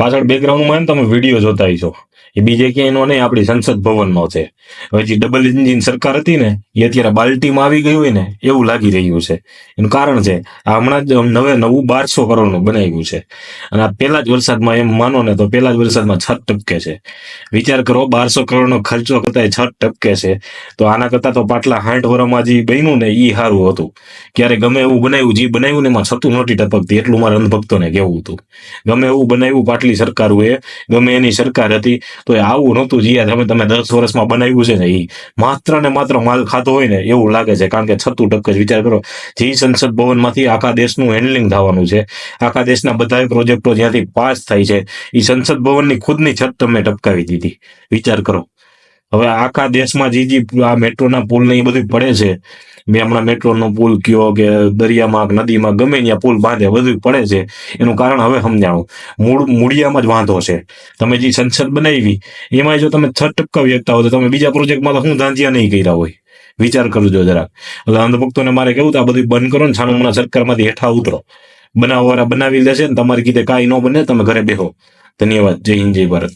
પાછળ બેકગ્રાઉન્ડમાં તમે વીડિયો જોતા છો. એ બીજે ક્યાંયનો નહીં, આપણી સંસદ ભવનનો છે. હવે જે ડબલ એન્જિન સરકાર હતી ને, એ અત્યારે બાલ્ટીમાં આવી ગયું હોય ને, એવું લાગી રહ્યું છે. એનું કારણ છે, આ હમણાં જ નવે નવું બારસો કરોડનું બનાવ્યું છે. અને આ પહેલા જ વરસાદમાં એમ માનો ને તો પહેલા જ વરસાદમાં છત ટપકે છે. વિચાર કરો, બારસો કરોડનો ખર્ચો કરતા છત ટપકે છે. તો આના કરતાં તો પાટલા હાંઠ વરમાં જે બન્યું ને એ સારું હતું. ક્યારે ગમે એવું બનાવ્યું, જે બનાવ્યું ને, એમાં છતું નહોતી ટપકતી. એટલું મારા અંધભક્તોને કહેવું હતું. ગમે એવું બનાવ્યું, પાટલી સરકારોએ, ગમે એની સરકાર હતી, તો એ આવું નહોતું જીયા તમે તમે દસ વર્ષમાં બનાવ્યું છે ને એ માત્ર ને માત્ર માલ ખાતો હોય ને એવું લાગે છે, કારણ કે છતું ટક જ વિચાર કરો. જે સંસદ ભવનમાંથી આખા દેશનું હેન્ડલિંગ થવાનું છે. આખા દેશના બધા પ્રોજેક્ટો જ્યાંથી પાસ થાય છે એ સંસદ ભવનની ખુદની છત તમે ટપકાવી દીધી. વિચાર કરો. હવે આખા દેશમાં જે જે આ મેટ્રોના પુલ ને એ બધું પડે છે મેં હમણાં મેટ્રોનો પુલ કયો કે દરિયામાં નદીમાં ગમે ત્યાં પુલ બાંધે બધું પડે છે. એનું કારણ હવે સમજાણું મૂળ, મૂળિયામાં જ વાંધો છે. તમે જે સંસદ બનાવી એમાં જો તમે છ ટપકાવી વ્યક્તા હો તો તમે બીજા પ્રોજેક્ટમાં તો હું ધાંધિયા નહીં કર્યા હોય. વિચાર કરજો જરાક. એટલે અંધભક્તોને મારે કેવું આ બધું બંધ કરો ને છાનું હમણાં સરકારમાંથી હેઠા ઉતરો. બનાવવાળા બનાવી દેશે ને તમારી કીધે કાંઈ ન બને, તમે ઘરે બેહો. ધન્યવાદ. જય હિન્દ, જય ભારત.